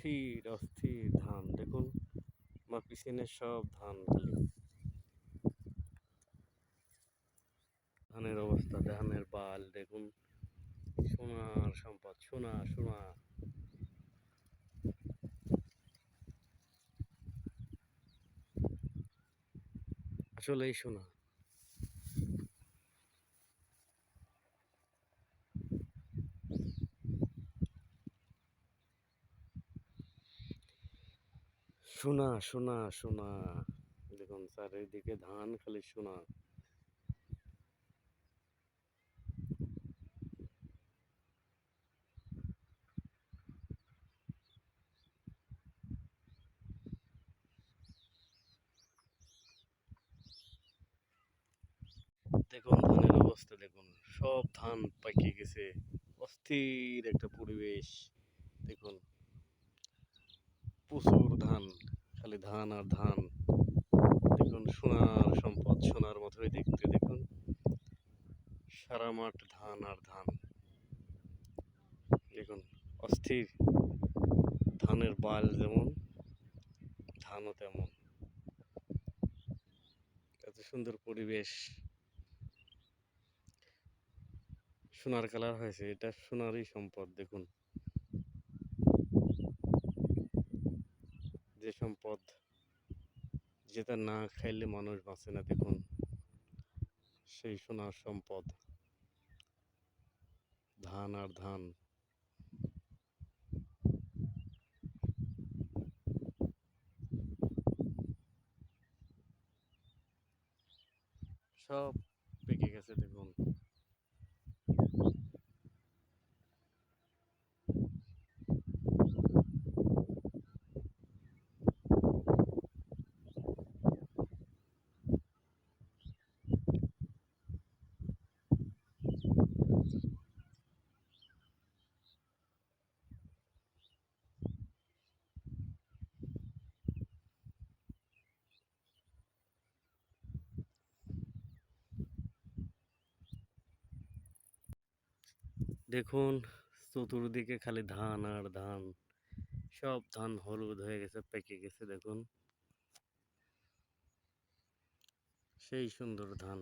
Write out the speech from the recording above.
অস্থির অস্থির ধান। দেখুন, আমার পিছনে সব ধান খালি। ধানের অবস্থা, ধানের বাল, দেখুন। সোনার সম্পদ, সোনা সোনা। আসলেই সোনা। সোনা সোনা সোনা দেখুন চারিদিকে ধান খালি সোনা দেখুন, ধানের অবস্থা দেখুন। সব ধান পাকিয়ে গেছে। অস্থির একটা পরিবেশ। দেখুন, প্রচুর ধান। খালি ধান আর ধান। দেখুন, সোনার সম্পদ, সোনার মতোই দেখতে দেখুন। সারা মাঠ ধান আর ধান। দেখুন, অস্থির। ধানের বাল যেমন, ধানও তেমন। এত সুন্দর পরিবেশ। সোনার কালার হয়েছে, এটা সোনারই সম্পদ, দেখুন। সম্পদ যেটা না খাইলে মানুষ বাঁচে না, দেখুন। সেই সোনার সম্পদ। ধান আর ধান। সব পেকে গেছে দেখুন দেখুন, চতুর্দিকে খালি ধান আর ধান। সব ধান হলুদ হয়ে গেছে, পেকে গেছে, দেখুন। সেই সুন্দর ধান।